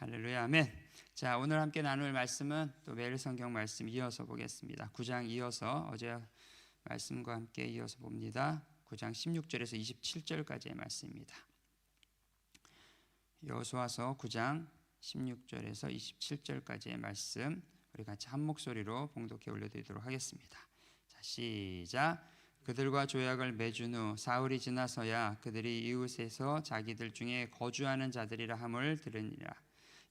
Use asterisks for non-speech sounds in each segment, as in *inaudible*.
할렐루야 아멘. 자 오늘 함께 나눌 말씀은 또 매일 성경 말씀 이어서 보겠습니다. 9장 이어서 어제 말씀과 함께 이어서 봅니다. 9장 16절에서 27절까지의 말씀입니다. 여호수아서 9장 16절에서 27절까지의 말씀 우리 같이 한 목소리로 봉독해 올려드리도록 하겠습니다. 자 시작. 그들과 조약을 맺은 후 사흘이 지나서야 그들이 이웃에서 자기들 중에 거주하는 자들이라 함을 들으니라.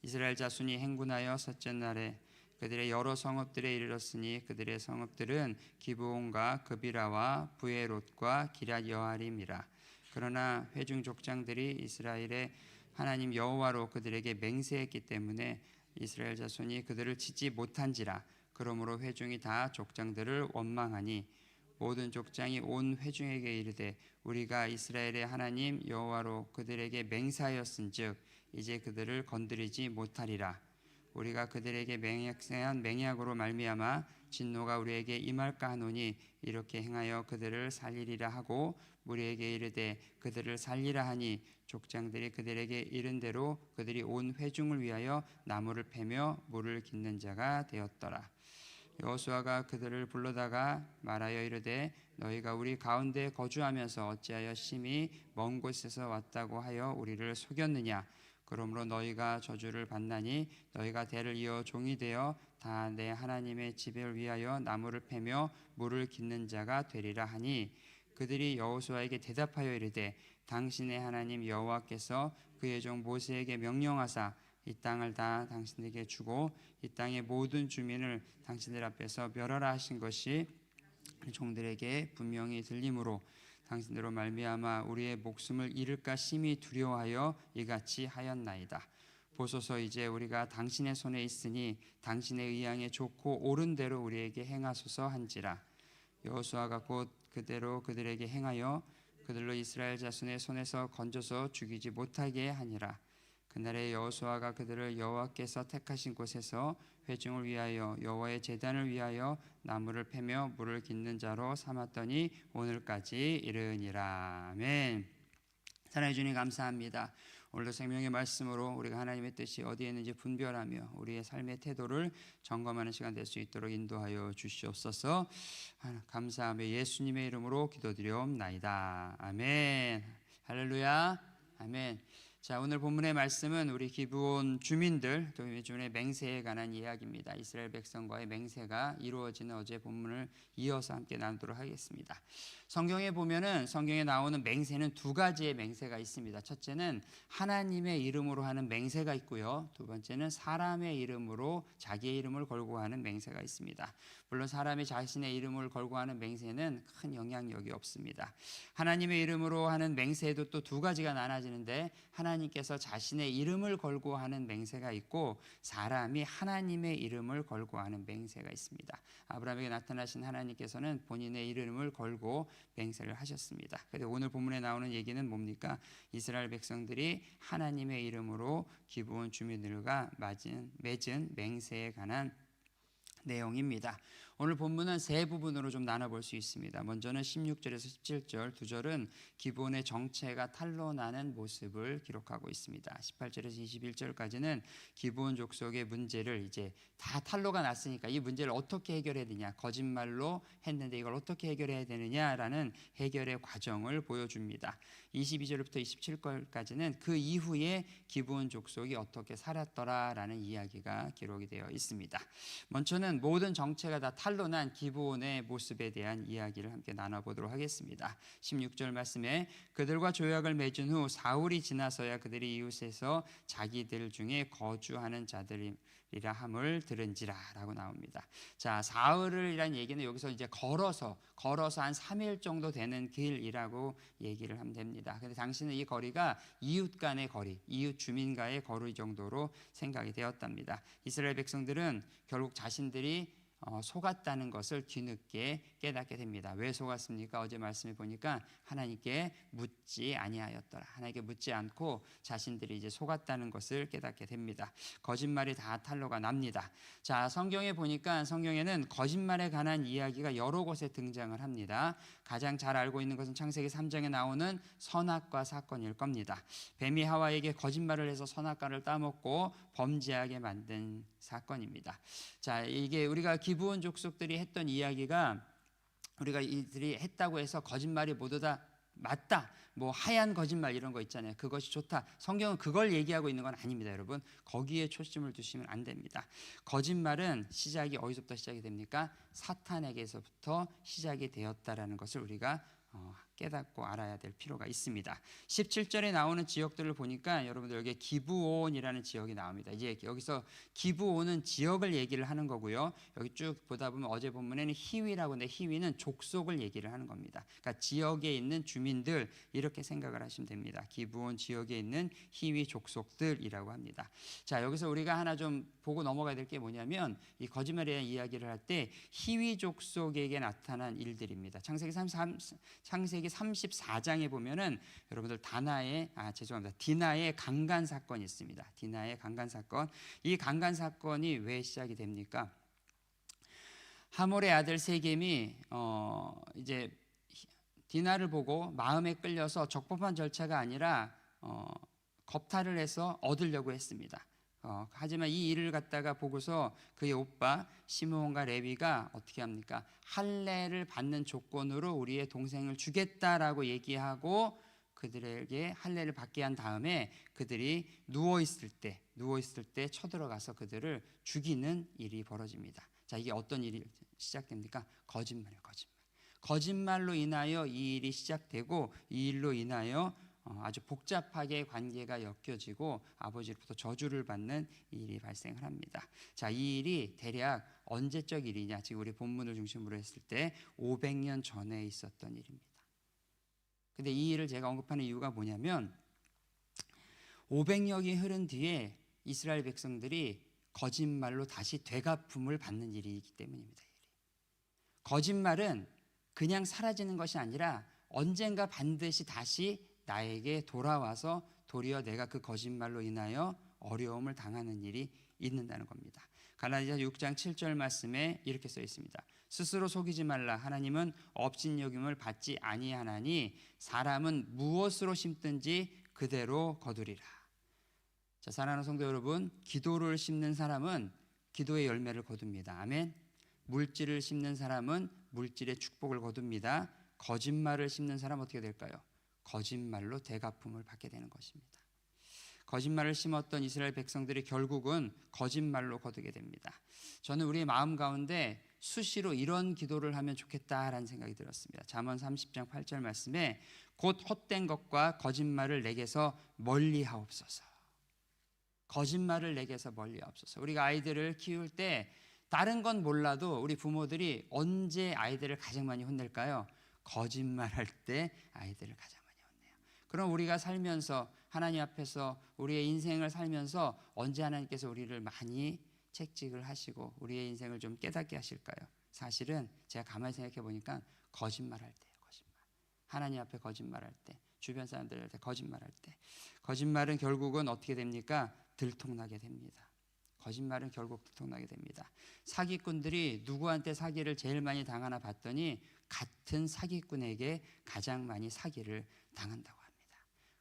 이스라엘 자손이 행군하여 셋째 날에 그들의 여러 성읍들에 이르렀으니 그들의 성읍들은 기브온과 그비라와 부에롯과 기랏 여아림이라. 그러나 회중 족장들이 이스라엘의 하나님 여호와로 그들에게 맹세했기 때문에 이스라엘 자손이 그들을 치지 못한지라. 그러므로 회중이 다 족장들을 원망하니 모든 족장이 온 회중에게 이르되 우리가 이스라엘의 하나님 여호와로 그들에게 맹세하였은즉 이제 그들을 건드리지 못하리라. 우리가 그들에게 맹약한 맹약으로 말미암아 진노가 우리에게 임할까 하노니 이렇게 행하여 그들을 살리리라 하고 우리에게 이르되 그들을 살리라 하니 족장들이 그들에게 이른 대로 그들이 온 회중을 위하여 나무를 패며 물을 깃는 자가 되었더라. 여호수아가 그들을 불러다가 말하여 이르되 너희가 우리 가운데 거주하면서 어찌하여 심히 먼 곳에서 왔다고 하여 우리를 속였느냐 그러므로 너희가 저주를 받나니 너희가 대를 이어 종이 되어 다 내 하나님의 집을 위하여 나무를 패며 물을 깃는 자가 되리라 하니 그들이 여호수아에게 대답하여 이르되 당신의 하나님 여호와께서 그의 종 모세에게 명령하사 이 땅을 다 당신에게 주고 이 땅의 모든 주민을 당신들 앞에서 멸하라 하신 것이 종들에게 분명히 들림으로 당신대로 말미암아 우리의 목숨을 잃을까 심히 두려워하여 이같이 하였나이다. 보소서 이제 우리가 당신의 손에 있으니 당신의 의향에 좋고 옳은 대로 우리에게 행하소서 한지라. 여호수아가 곧 그대로 그들에게 행하여 그들로 이스라엘 자손의 손에서 건져서 죽이지 못하게 하니라. 그날에 여호수아가 그들을 여호와께서 택하신 곳에서 회중을 위하여 여호와의 제단을 위하여 나무를 패며 물을 깃는 자로 삼았더니 오늘까지 이르니라. 아멘. 사랑해 주님 감사합니다. 오늘도 생명의 말씀으로 우리가 하나님의 뜻이 어디에 있는지 분별하며 우리의 삶의 태도를 점검하는 시간 될 수 있도록 인도하여 주시옵소서. 감사하며 예수님의 이름으로 기도드리옵나이다. 아멘. 할렐루야. 아멘. 자 오늘 본문의 말씀은 우리 기브온 주민들 또 주민의 맹세에 관한 이야기입니다. 이스라엘 백성과의 맹세가 이루어지는 어제 본문을 이어서 함께 나누도록 하겠습니다. 성경에 보면은 성경에 나오는 맹세는 두 가지의 맹세가 있습니다. 첫째는 하나님의 이름으로 하는 맹세가 있고요. 두 번째는 사람의 이름으로 자기의 이름을 걸고 하는 맹세가 있습니다. 물론 사람이 자신의 이름을 걸고 하는 맹세는 큰 영향력이 없습니다. 하나님의 이름으로 하는 맹세에도 또 두 가지가 나눠지는데 하나님께서 자신의 이름을 걸고 하는 맹세가 있고 사람이 하나님의 이름을 걸고 하는 맹세가 있습니다. 아브라함에게 나타나신 하나님께서는 본인의 이름을 걸고 맹세를 하셨습니다. 그런데 오늘 본문에 나오는 얘기는 뭡니까? 이스라엘 백성들이 하나님의 이름으로 기부온 주민들과 맺은, 맺은 맹세에 관한 내용입니다. 오늘 본문은 세 부분으로 좀 나눠볼 수 있습니다. 먼저는 16절에서 17절 두 절은 기본의 정체가 탄로나는 모습을 기록하고 있습니다. 18절에서 21절까지는 기본 족속의 문제를 이제 다 탄로가 났으니까 이 문제를 어떻게 해결해야 되냐 거짓말로 했는데 이걸 어떻게 해결해야 되느냐라는 해결의 과정을 보여줍니다. 22절부터 27절까지는 그 이후에 기본 족속이 어떻게 살았더라라는 이야기가 기록이 되어 있습니다. 먼저는 모든 정체가 다 탄로 난 기브온의 모습에 대한 이야기를 함께 나눠보도록 하겠습니다. 16절 말씀에 그들과 조약을 맺은 후 사흘이 지나서야 그들이 이웃에서 자기들 중에 거주하는 자들이 이라 함을 들은지라라고 나옵니다. 자, 사흘이라는 얘기는 여기서 이제 걸어서 걸어서 한 3일 정도 되는 길이라고 얘기를 하면 됩니다. 근데 당시는 이 거리가 이웃 간의 거리, 이웃 주민과의 거리 정도로 생각이 되었답니다. 이스라엘 백성들은 결국 자신들이 어, 속았다는 것을 뒤늦게 깨닫게 됩니다. 왜 속았습니까? 어제 말씀해 보니까 하나님께 묻지 아니하였더라. 하나님께 묻지 않고 자신들이 이제 속았다는 것을 깨닫게 됩니다. 거짓말이 다 탄로가 납니다. 자, 성경에 보니까 성경에는 거짓말에 관한 이야기가 여러 곳에 등장을 합니다. 가장 잘 알고 있는 것은 창세기 3장에 나오는 선악과 사건일 겁니다. 뱀이 하와에게 거짓말을 해서 선악과를 따먹고 범죄하게 만든 사건입니다. 자, 이게 우리가 기브온 족속들이 했던 이야기가 우리가 이들이 했다고 해서 거짓말이 모두 다 맞다. 뭐 하얀 거짓말 이런 거 있잖아요. 그것이 좋다. 성경은 그걸 얘기하고 있는 건 아닙니다, 여러분. 거기에 초점을 두시면 안 됩니다. 거짓말은 시작이 어디서부터 시작이 됩니까? 사탄에게서부터 시작이 되었다라는 것을 우리가 어, 깨닫고 알아야 될 필요가 있습니다. 17절에 나오는 지역들을 보니까 여러분들 여기 기브온이라는 지역이 나옵니다. 이제 여기서 기브온은 지역을 얘기를 하는 거고요. 여기 쭉 보다 보면 어제 본문에는 히위라고 하는데 히위는 족속을 얘기를 하는 겁니다. 그러니까 지역에 있는 주민들 이렇게 생각을 하시면 됩니다. 기브온 지역에 있는 히위 족속들이라고 합니다. 자, 여기서 우리가 하나 좀 보고 넘어가야 될 게 뭐냐면 이 거짓말에 대한 이야기를 할때 히위 족속에게 나타난 일들입니다. 창세기 33 창세기 34장에 보면은 여러분들 다나의 아 죄송합니다. 디나의 강간 사건이 있습니다. 디나의 강간 사건. 이 강간 사건이 왜 시작이 됩니까? 하몰의 아들 세겜이 어 이제 디나를 보고 마음에 끌려서 적법한 절차가 아니라 어 겁탈을 해서 얻으려고 했습니다. 어, 하지만 이 일을 갖다가 보고서 그의 오빠 시므온과 레위가 어떻게 합니까? 할례를 받는 조건으로 우리의 동생을 주겠다라고 얘기하고 그들에게 할례를 받게 한 다음에 그들이 누워 있을 때 누워 있을 때 쳐들어가서 그들을 죽이는 일이 벌어집니다. 자, 이게 어떤 일이 시작됩니까? 거짓말이에요, 거짓말. 거짓말로 인하여 이 일이 시작되고 이 일로 인하여 어, 아주 복잡하게 관계가 엮여지고 아버지로부터 저주를 받는 일이 발생을 합니다. 자, 이 일이 대략 언제적 일이냐? 지금 우리 본문을 중심으로 했을 때 500년 전에 있었던 일입니다. 근데 이 일을 제가 언급하는 이유가 뭐냐면 500년이 흐른 뒤에 이스라엘 백성들이 거짓말로 다시 되갚음을 받는 일이기 때문입니다. 거짓말은 그냥 사라지는 것이 아니라 언젠가 반드시 다시 나에게 돌아와서 도리어 내가 그 거짓말로 인하여 어려움을 당하는 일이 있는다는 겁니다. 갈라디아 6장 7절 말씀에 이렇게 써 있습니다. 스스로 속이지 말라 하나님은 업신 여김을 받지 아니하나니 사람은 무엇으로 심든지 그대로 거두리라. 자, 사랑하는 성도 여러분, 기도를 심는 사람은 기도의 열매를 거둡니다. 아멘. 물질을 심는 사람은 물질의 축복을 거둡니다. 거짓말을 심는 사람 어떻게 될까요? 거짓말로 대가품을 받게 되는 것입니다. 거짓말을 심었던 이스라엘 백성들이 결국은 거짓말로 거두게 됩니다. 저는 우리의 마음 가운데 수시로 이런 기도를 하면 좋겠다라는 생각이 들었습니다. 잠언 30장 8절 말씀에 곧 헛된 것과 거짓말을 내게서 멀리 하옵소서. 거짓말을 내게서 멀리 하옵소서. 우리가 아이들을 키울 때 다른 건 몰라도 우리 부모들이 언제 아이들을 가장 많이 혼낼까요? 거짓말할 때 아이들을 가장. 그럼 우리가 살면서 하나님 앞에서 우리의 인생을 살면서 언제 하나님께서 우리를 많이 책직을 하시고 우리의 인생을 좀 깨닫게 하실까요? 사실은 제가 가만히 생각해 보니까 거짓말할 때예요. 거짓말. 하나님 앞에 거짓말할 때, 주변 사람들한테 거짓말할 때, 거짓말은 결국은 어떻게 됩니까? 들통나게 됩니다. 거짓말은 결국 들통나게 됩니다. 사기꾼들이 누구한테 사기를 제일 많이 당하나 봤더니 같은 사기꾼에게 가장 많이 사기를 당한다고.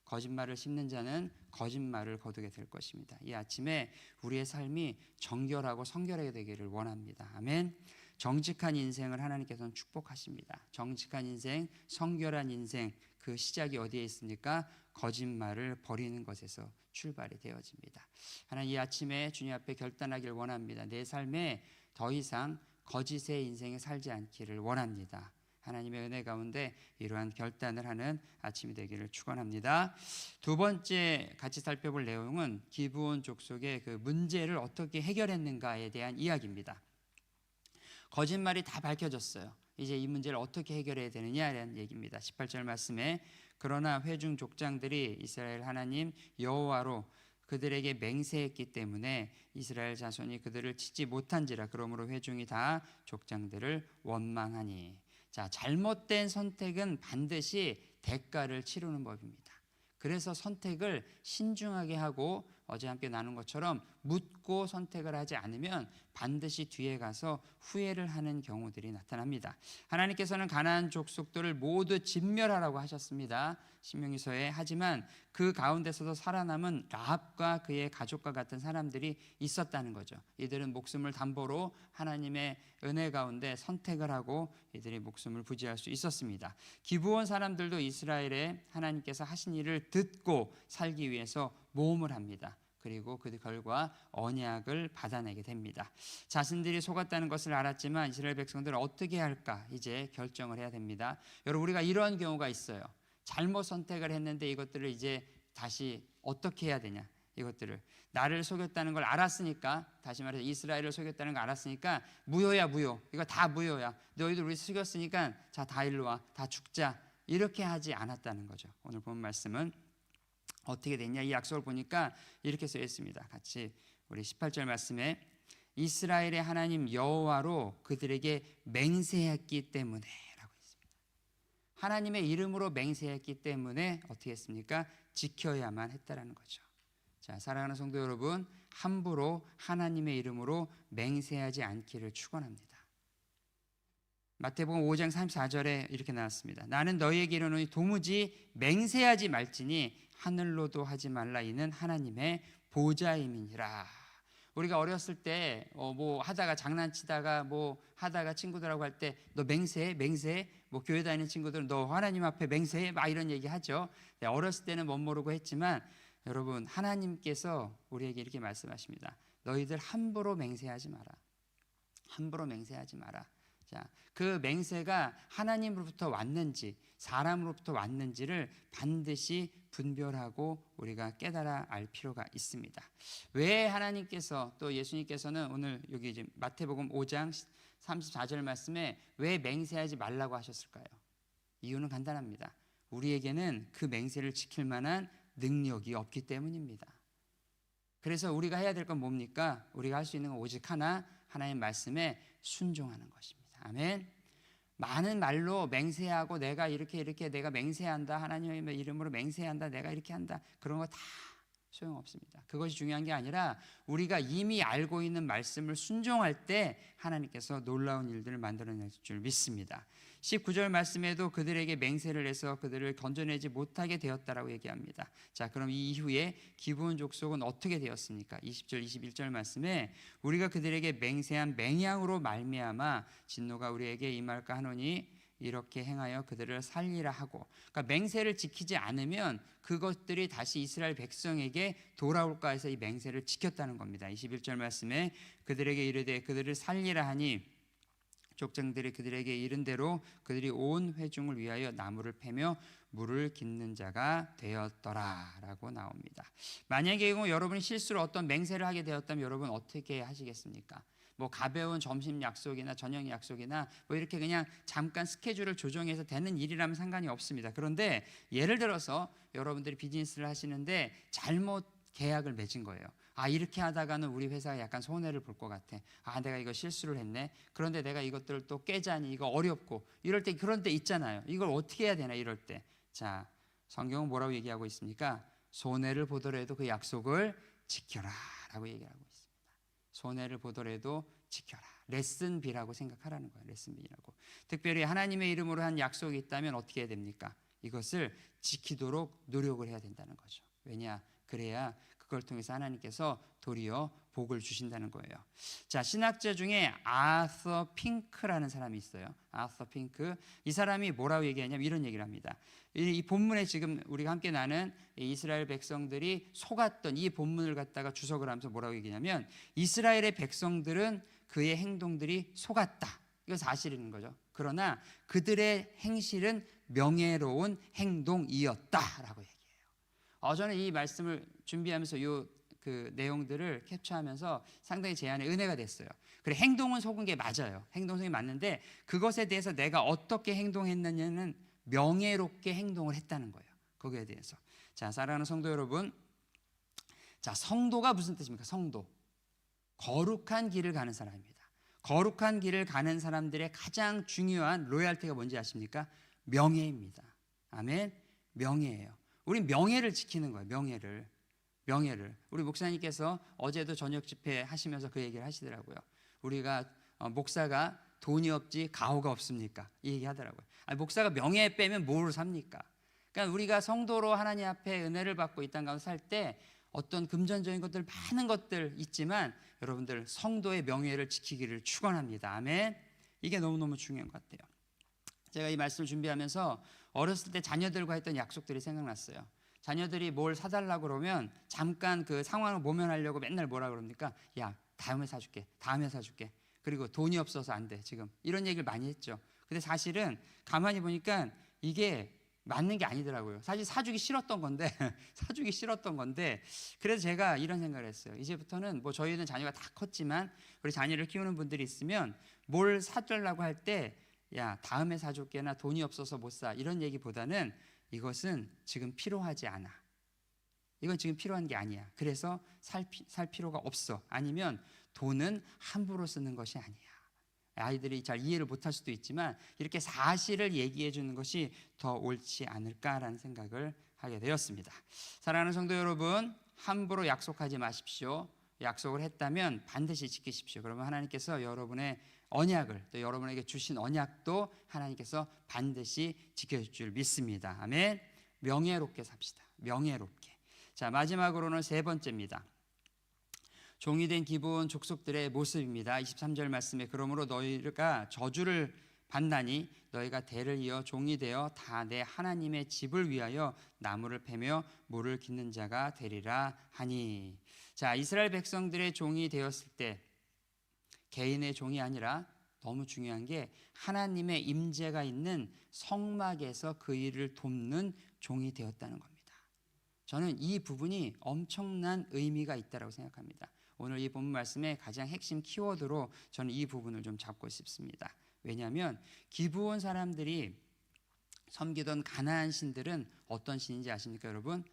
거짓말을 심는 자는 거짓말을 거두게 될 것입니다. 이 아침에 우리의 삶이 정결하고 성결하게 되기를 원합니다. 아멘. 정직한 인생을 하나님께서는 축복하십니다. 정직한 인생, 성결한 인생, 그 시작이 어디에 있습니까? 거짓말을 버리는 것에서 출발이 되어집니다. 하나님 이 아침에 주님 앞에 결단하기를 원합니다. 내 삶에 더 이상 거짓의 인생에 살지 않기를 원합니다. 하나님의 은혜 가운데 이러한 결단을 하는 아침이 되기를 축원합니다. 두 번째 같이 살펴볼 내용은 기브온 족속의 그 문제를 어떻게 해결했는가에 대한 이야기입니다. 거짓말이 다 밝혀졌어요. 이제 이 문제를 어떻게 해결해야 되느냐라는 얘기입니다. 18절 말씀에 그러나 회중 족장들이 이스라엘 하나님 여호와로 그들에게 맹세했기 때문에 이스라엘 자손이 그들을 치지 못한지라 그러므로 회중이 다 족장들을 원망하니 자 잘못된 선택은 반드시 대가를 치르는 법입니다. 그래서 선택을 신중하게 하고 어제 함께 나눈 것처럼 묻고 선택을 하지 않으면 반드시 뒤에 가서 후회를 하는 경우들이 나타납니다. 하나님께서는 가나안 족속들을 모두 진멸하라고 하셨습니다. 신명기서에 하지만 그 가운데서도 살아남은 라합과 그의 가족과 같은 사람들이 있었다는 거죠. 이들은 목숨을 담보로 하나님의 은혜 가운데 선택을 하고 이들이 목숨을 부지할 수 있었습니다. 기부원 사람들도 이스라엘에 하나님께서 하신 일을 듣고 살기 위해서 모험을 합니다. 그리고 그 결과 언약을 받아내게 됩니다. 자신들이 속았다는 것을 알았지만 이스라엘 백성들은 어떻게 할까 이제 결정을 해야 됩니다. 여러분 우리가 이런 경우가 있어요. 잘못 선택을 했는데 이것들을 이제 다시 어떻게 해야 되냐? 이것들을 나를 속였다는 걸 알았으니까 다시 말해서 이스라엘을 속였다는 걸 알았으니까 무효야 무효 이거 다 무효야 너희들 우리 속였으니까 자 다 일로 와다 죽자 이렇게 하지 않았다는 거죠 오늘 본 말씀은 어떻게 됐냐? 이 약속을 보니까 이렇게 쓰여 있습니다. 같이 우리 18절 말씀에 이스라엘의 하나님 여호와로 그들에게 맹세했기 때문에 라고 했습니다. 하나님의 이름으로 맹세했기 때문에 어떻게 했습니까? 지켜야만 했다라는 거죠. 자, 사랑하는 성도 여러분, 함부로 하나님의 이름으로 맹세하지 않기를 축원합니다. 마태복음 5장 34절에 이렇게 나왔습니다. 나는 너희에게 이르노니 도무지 맹세하지 말지니 하늘로도 하지 말라 이는 하나님의 보좌임이니라. 우리가 어렸을 때 뭐 하다가 장난치다가 뭐 하다가 친구들하고 할 때 너 맹세해 맹세해 뭐 교회 다니는 친구들은 너 하나님 앞에 맹세해 막 이런 얘기 하죠. 네, 어렸을 때는 못 모르고 했지만 여러분 하나님께서 우리에게 이렇게 말씀하십니다. 너희들 함부로 맹세하지 마라. 함부로 맹세하지 마라. 자, 그 맹세가 하나님으로부터 왔는지 사람으로부터 왔는지를 반드시 분별하고 우리가 깨달아 알 필요가 있습니다. 왜 하나님께서 또 예수님께서는 오늘 여기 이제 마태복음 5장 34절 말씀에 왜 맹세하지 말라고 하셨을까요? 이유는 간단합니다. 우리에게는 그 맹세를 지킬 만한 능력이 없기 때문입니다. 그래서 우리가 해야 될 건 뭡니까? 우리가 할 수 있는 건 오직 하나, 하나님 말씀에 순종하는 것입니다. 아멘. 많은 말로 맹세하고 내가 이렇게 이렇게 내가 맹세한다. 하나님의 이름으로 맹세한다. 내가 이렇게 한다. 그런 거 다 소용없습니다. 그것이 중요한 게 아니라 우리가 이미 알고 있는 말씀을 순종할 때 하나님께서 놀라운 일들을 만들어낼 줄 믿습니다. 19절 말씀에도 그들에게 맹세를 해서 그들을 건져내지 못하게 되었다라고 얘기합니다. 자, 그럼 이 이후에 기브온 족속은 어떻게 되었습니까? 20절, 21절 말씀에 우리가 그들에게 맹세한 맹약으로 말미암아 진노가 우리에게 임할까 하노니 이렇게 행하여 그들을 살리라 하고 그러니까 맹세를 지키지 않으면 그것들이 다시 이스라엘 백성에게 돌아올까 해서 이 맹세를 지켰다는 겁니다. 21절 말씀에 그들에게 이르되 그들을 살리라 하니 족장들이 그들에게 이른 대로 그들이 온 회중을 위하여 나무를 패며 물을 깃는 자가 되었더라라고 나옵니다. 만약에 여러분이 실수로 어떤 맹세를 하게 되었다면 여러분 어떻게 하시겠습니까? 뭐 가벼운 점심 약속이나 저녁 약속이나 뭐 이렇게 그냥 잠깐 스케줄을 조정해서 되는 일이라면 상관이 없습니다. 그런데 예를 들어서 여러분들이 비즈니스를 하시는데 잘못 계약을 맺은 거예요. 아 이렇게 하다가는 우리 회사가 약간 손해를 볼 것 같아. 아 내가 이거 실수를 했네. 그런데 내가 이것들을 또 깨자니 이거 어렵고 이럴 때 그런 때 있잖아요. 이걸 어떻게 해야 되나 이럴 때. 자 성경은 뭐라고 얘기하고 있습니까? 손해를 보더라도 그 약속을 지켜라라고 얘기하고 있습니다. 손해를 보더라도 지켜라. 레슨 B라고 생각하라는 거예요. 레슨 B라고. 특별히 하나님의 이름으로 한 약속이 있다면 어떻게 해야 됩니까? 이것을 지키도록 노력을 해야 된다는 거죠. 왜냐? 그래야 그걸 통해서 하나님께서 도리어 복을 주신다는 거예요. 자, 신학자 중에 아서 핑크라는 사람이 있어요. 아서 핑크. 이 사람이 뭐라고 얘기하냐면 이런 얘기를 합니다. 이, 이 본문에 지금 우리가 함께 나는 이스라엘 백성들이 속았던 이 본문을 갖다가 주석을 하면서 뭐라고 얘기냐면 이스라엘의 백성들은 그의 행동들이 속았다. 이거 사실인 거죠. 그러나 그들의 행실은 명예로운 행동이었다라고 얘기해요. 어, 저는 이 말씀을 준비하면서 요 그 내용들을 캡처하면서 상당히 제 안에 은혜가 됐어요. 그래 행동은 속은 게 맞아요. 행동이 맞는데 그것에 대해서 내가 어떻게 행동했느냐는 명예롭게 행동을 했다는 거예요. 거기에 대해서. 자, 사랑하는 성도 여러분, 자, 성도가 무슨 뜻입니까? 성도. 거룩한 길을 가는 사람입니다. 거룩한 길을 가는 사람들의 가장 중요한 로얄티가 뭔지 아십니까? 명예입니다. 아멘. 명예예요. 우리 명예를 지키는 거예요. 명예를. 명예를. 우리 목사님께서 어제도 저녁 집회 하시면서 그 얘기를 하시더라고요. 우리가 어, 목사가 돈이 없지 가오가 없습니까? 이 얘기 하더라고요. 아니, 목사가 명예 빼면 뭘 삽니까? 그러니까 우리가 성도로 하나님 앞에 은혜를 받고 이 땅 가운데 살 때 어떤 금전적인 것들 많은 것들 있지만 여러분들 성도의 명예를 지키기를 축원합니다. 아멘. 이게 너무너무 중요한 것 같아요. 제가 이 말씀을 준비하면서 어렸을 때 자녀들과 했던 약속들이 생각났어요. 자녀들이 뭘 사달라고 그러면 잠깐 그 상황을 모면하려고 맨날 뭐라 그럽니까? 야, 다음에 사줄게. 다음에 사줄게. 그리고 돈이 없어서 안 돼. 지금 이런 얘기를 많이 했죠. 근데 사실은 가만히 보니까 이게 맞는 게 아니더라고요. 사실 사주기 싫었던 건데 *laughs* 사주기 싫었던 건데 그래서 제가 이런 생각을 했어요. 이제부터는 뭐 저희는 자녀가 다 컸지만 우리 자녀를 키우는 분들이 있으면 뭘 사달라고 할 때 야 다음에 사줄게나 돈이 없어서 못 사 이런 얘기보다는 이것은 지금 필요하지 않아. 이건 지금 필요한 게 아니야. 그래서 살, 피, 살 필요가 없어. 아니면 돈은 함부로 쓰는 것이 아니야. 아이들이 잘 이해를 못할 수도 있지만 이렇게 사실을 얘기해 주는 것이 더 옳지 않을까라는 생각을 하게 되었습니다. 사랑하는 성도 여러분, 함부로 약속하지 마십시오. 약속을 했다면 반드시 지키십시오. 그러면 하나님께서 여러분의 언약을 또 여러분에게 주신 언약도 하나님께서 반드시 지켜줄 줄 믿습니다. 아멘. 명예롭게 삽시다. 명예롭게. 자 마지막으로는 세 번째입니다. 종이 된 기본 족속들의 모습입니다. 23절 말씀에 그러므로 너희가 저주를 받나니 너희가 대를 이어 종이 되어 다 내 하나님의 집을 위하여 나무를 패며 물을 깃는 자가 되리라 하니 자 이스라엘 백성들의 종이 되었을 때 개인의 종이 아니라 너무 중요한 게 하나님의 임재가 있는 성막에서 그 일을 돕는 종이 되었다는 겁니다. 저는 이 부분이 엄청난 의미가 있다고 생각합니다. 오늘 이 본문 말씀의 가장 핵심 키워드로 저는 이 부분을 좀 잡고 싶습니다. 왜냐하면 기브온 사람들이 섬기던 가나안 신들은 어떤 신인지 아십니까, 여러분?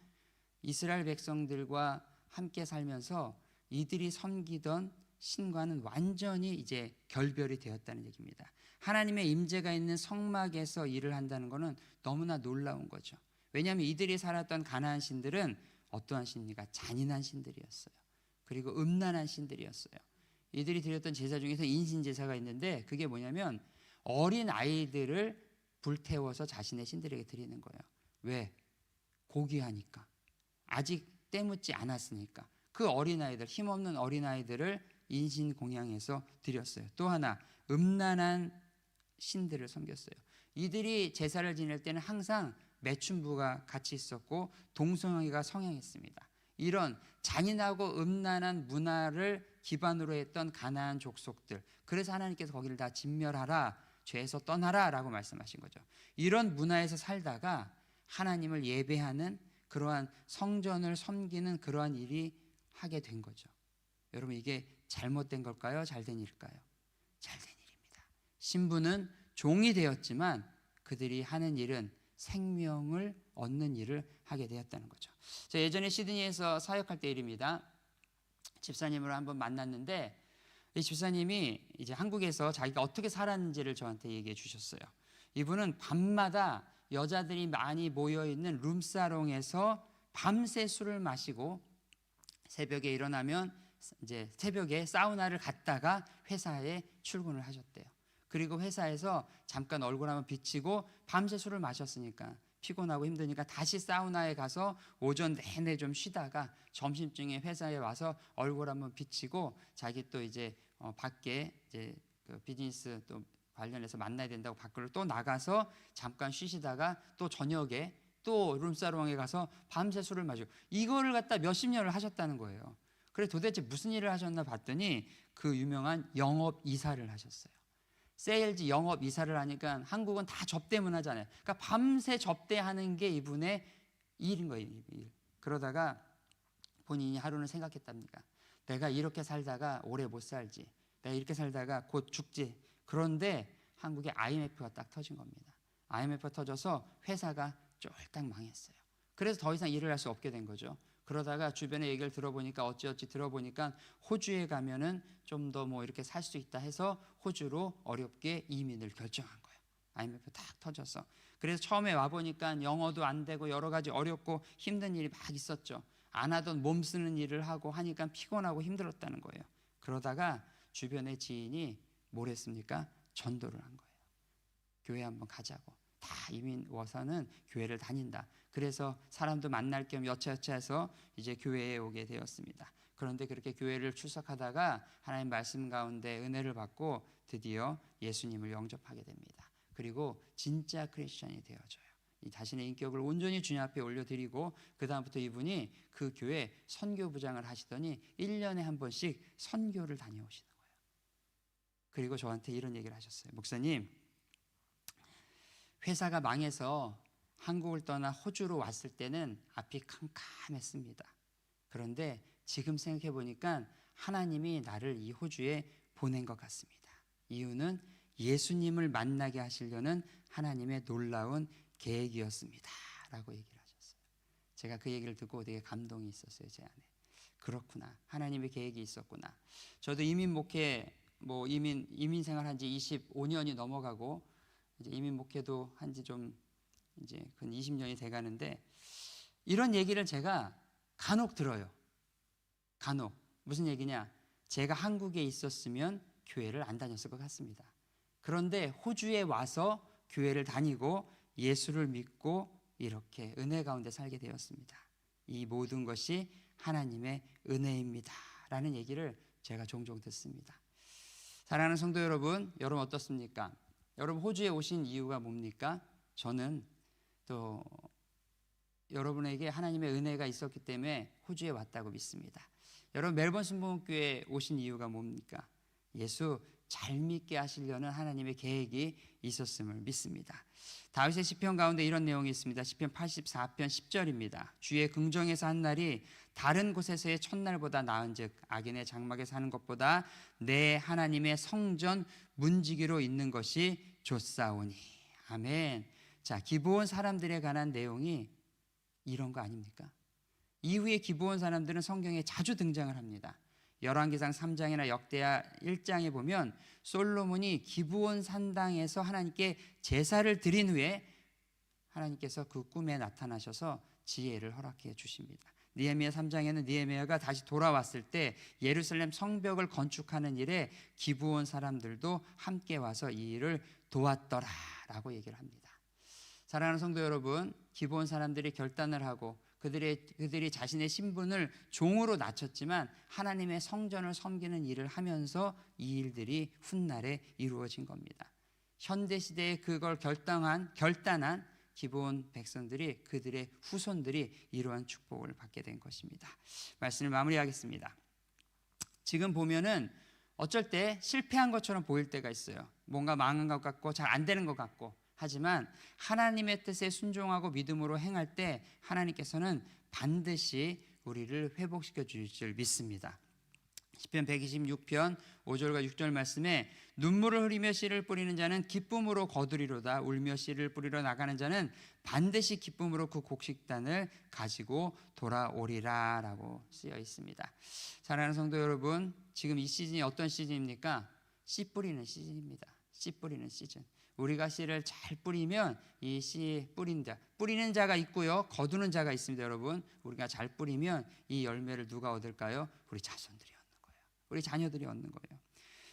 이스라엘 백성들과 함께 살면서 이들이 섬기던 신과는 완전히 이제 결별이 되었다는 얘기입니다. 하나님의 임재가 있는 성막에서 일을 한다는 것은 너무나 놀라운 거죠. 왜냐하면 이들이 살았던 가나안 신들은 어떠한 신입니까? 잔인한 신들이었어요. 그리고 음란한 신들이었어요. 이들이 드렸던 제사 중에서 인신 제사가 있는데 그게 뭐냐면 어린 아이들을 불태워서 자신의 신들에게 드리는 거예요. 왜? 고귀하니까. 아직 때묻지 않았으니까. 그 어린 아이들, 힘없는 어린 아이들을 인신 공양해서 드렸어요. 또 하나 음란한 신들을 섬겼어요. 이들이 제사를 지낼 때는 항상 매춘부가 같이 있었고 동성애가 성행했습니다. 이런 잔인하고 음란한 문화를 기반으로 했던 가나안 족속들. 그래서 하나님께서 거기를 다 진멸하라, 죄에서 떠나라라고 말씀하신 거죠. 이런 문화에서 살다가 하나님을 예배하는 그러한 성전을 섬기는 그러한 일이 하게 된 거죠. 여러분 이게 잘못된 걸까요? 잘된 일일까요? 잘된 일입니다. 신부는 종이 되었지만 그들이 하는 일은 생명을 얻는 일을 하게 되었다는 거죠. 저 예전에 시드니에서 사역할 때 일입니다. 집사님을 한번 만났는데 이 집사님이 이제 한국에서 자기가 어떻게 살았는지를 저한테 얘기해 주셨어요. 이분은 밤마다 여자들이 많이 모여 있는 룸사롱에서 밤새 술을 마시고 새벽에 일어나면 이제 새벽에 사우나를 갔다가 회사에 출근을 하셨대요. 그리고 회사에서 잠깐 얼굴 한번 비치고 밤새 술을 마셨으니까 피곤하고 힘드니까 다시 사우나에 가서 오전 내내 좀 쉬다가 점심쯤에 회사에 와서 얼굴 한번 비치고 자기 또 이제 어 밖에 이제 그 비즈니스 또 관련해서 만나야 된다고 밖으로 또 나가서 잠깐 쉬시다가 또 저녁에 또 룸사롱에 가서 밤새 술을 마시고 이거를 갖다 몇십 년을 하셨다는 거예요. 그래 도대체 무슨 일을 하셨나 봤더니 그 유명한 영업 이사를 하셨어요. 세일즈 영업 이사를 하니까 한국은 다 접대 문화잖아요. 그러니까 밤새 접대하는 게 이분의 일인 거예요. 일. 그러다가 본인이 하루는 생각했답니다. 내가 이렇게 살다가 오래 못 살지. 내가 이렇게 살다가 곧 죽지. 그런데 한국에 IMF가 딱 터진 겁니다. IMF가 터져서 회사가 쫄딱 망했어요. 그래서 더 이상 일을 할 수 없게 된 거죠. 그러다가 주변의 얘기를 들어보니까 어찌어찌 들어보니까 호주에 가면은 좀 더 뭐 이렇게 살 수 있다 해서 호주로 어렵게 이민을 결정한 거예요. IMF 딱 터져서. 그래서 처음에 와 보니까 영어도 안 되고 여러 가지 어렵고 힘든 일이 막 있었죠. 안 하던 몸 쓰는 일을 하고 하니까 피곤하고 힘들었다는 거예요. 그러다가 주변의 지인이 뭘 했습니까? 전도를 한 거예요. 교회 한번 가자고. 다 이민 와서는 교회를 다닌다. 그래서 사람도 만날 겸 여차여차해서 이제 교회에 오게 되었습니다. 그런데 그렇게 교회를 출석하다가 하나님 말씀 가운데 은혜를 받고 드디어 예수님을 영접하게 됩니다. 그리고 진짜 크리스천이 되어져요. 이 자신의 인격을 온전히 주님 앞에 올려드리고 그 다음부터 이분이 그 교회 선교부장을 하시더니 1년에 한 번씩 선교를 다녀오시는 거예요. 그리고 저한테 이런 얘기를 하셨어요. 목사님, 회사가 망해서 한국을 떠나 호주로 왔을 때는 앞이 캄캄했습니다. 그런데 지금 생각해 보니까 하나님이 나를 이 호주에 보낸 것 같습니다. 이유는 예수님을 만나게 하시려는 하나님의 놀라운 계획이었습니다. 라고 얘기를 하셨어요. 제가 그 얘기를 듣고 되게 감동이 있었어요, 제 안에. 그렇구나. 하나님의 계획이 있었구나. 저도 이민 목회 뭐 이민 이민 생활한 지 25년이 넘어가고 이제 이민 목회도 한 지 좀 이제 근 20년이 돼 가는데 이런 얘기를 제가 간혹 들어요. 간혹. 무슨 얘기냐? 제가 한국에 있었으면 교회를 안 다녔을 것 같습니다. 그런데 호주에 와서 교회를 다니고 예수를 믿고 이렇게 은혜 가운데 살게 되었습니다. 이 모든 것이 하나님의 은혜입니다. 라는 얘기를 제가 종종 듣습니다. 사랑하는 성도 여러분, 여러분 어떻습니까? 여러분 호주에 오신 이유가 뭡니까? 저는 또 여러분에게 하나님의 은혜가 있었기 때문에 호주에 왔다고 믿습니다. 여러분 멜번 순복음교회 오신 이유가 뭡니까? 예수 잘 믿게 하시려는 하나님의 계획이 있었음을 믿습니다. 다윗의 시편 가운데 이런 내용이 있습니다. 시편 84편 10절입니다. 주의 긍정에서 한 날이 다른 곳에서의 첫날보다 나은즉 악인의 장막에 사는 것보다 내 하나님의 성전 문지기로 있는 것이 좋사오니 아멘. 자 기브온 사람들에 관한 내용이 이런 거 아닙니까? 이후에 기브온 사람들은 성경에 자주 등장을 합니다. 열왕기상 3장이나 역대하 1장에 보면 솔로몬이 기브온 산당에서 하나님께 제사를 드린 후에 하나님께서 그 꿈에 나타나셔서 지혜를 허락해 주십니다. 니에미야 3장에는 니에미야가 다시 돌아왔을 때 예루살렘 성벽을 건축하는 일에 기브온 사람들도 함께 와서 이 일을 도왔더라라고 얘기를 합니다. 사랑하는 성도 여러분, 기브온 사람들이 결단을 하고 그들의 그들이 자신의 신분을 종으로 낮췄지만 하나님의 성전을 섬기는 일을 하면서 이 일들이 훗날에 이루어진 겁니다. 현대 시대에 그걸 결단한 결단한 기본 백성들이 그들의 후손들이 이러한 축복을 받게 된 것입니다. 말씀을 마무리하겠습니다. 지금 보면은 어쩔 때 실패한 것처럼 보일 때가 있어요. 뭔가 망한 것 같고 잘 안 되는 것 같고 하지만 하나님의 뜻에 순종하고 믿음으로 행할 때 하나님께서는 반드시 우리를 회복시켜 주실 줄 믿습니다. 시편 126편 5절과 6절 말씀에 눈물을 흘리며 씨를 뿌리는 자는 기쁨으로 거두리로다 울며 씨를 뿌리러 나가는 자는 반드시 기쁨으로 그 곡식단을 가지고 돌아오리라라고 쓰여 있습니다. 사랑하는 성도 여러분, 지금 이 시즌이 어떤 시즌입니까? 씨 뿌리는 시즌입니다. 씨 뿌리는 시즌. 우리가 씨를 잘 뿌리면 이 씨 뿌린 자, 뿌리는 자가 있고요, 거두는 자가 있습니다, 여러분. 우리가 잘 뿌리면 이 열매를 누가 얻을까요? 우리 자손들이 얻는 거예요. 우리 자녀들이 얻는 거예요.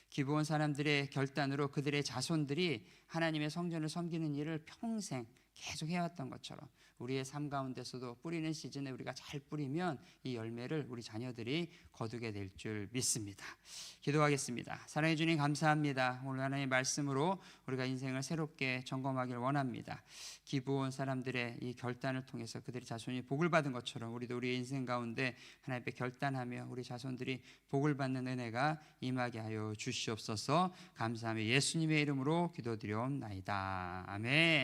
기부원 사람들의 결단으로 그들의 자손들이 하나님의 성전을 섬기는 일을 평생 계속 해왔던 것처럼 우리의 삶 가운데서도 뿌리는 시즌에 우리가 잘 뿌리면 이 열매를 우리 자녀들이 거두게 될 줄 믿습니다. 기도하겠습니다. 사랑해 주님 감사합니다. 오늘 하나님의 말씀으로 우리가 인생을 새롭게 점검하길 원합니다. 기부온 사람들의 이 결단을 통해서 그들의 자손이 복을 받은 것처럼 우리도 우리의 인생 가운데 하나님께 결단하며 우리 자손들이 복을 받는 은혜가 임하게 하여 주시옵소서. 감사하며 예수님의 이름으로 기도드려옵나이다. 아멘.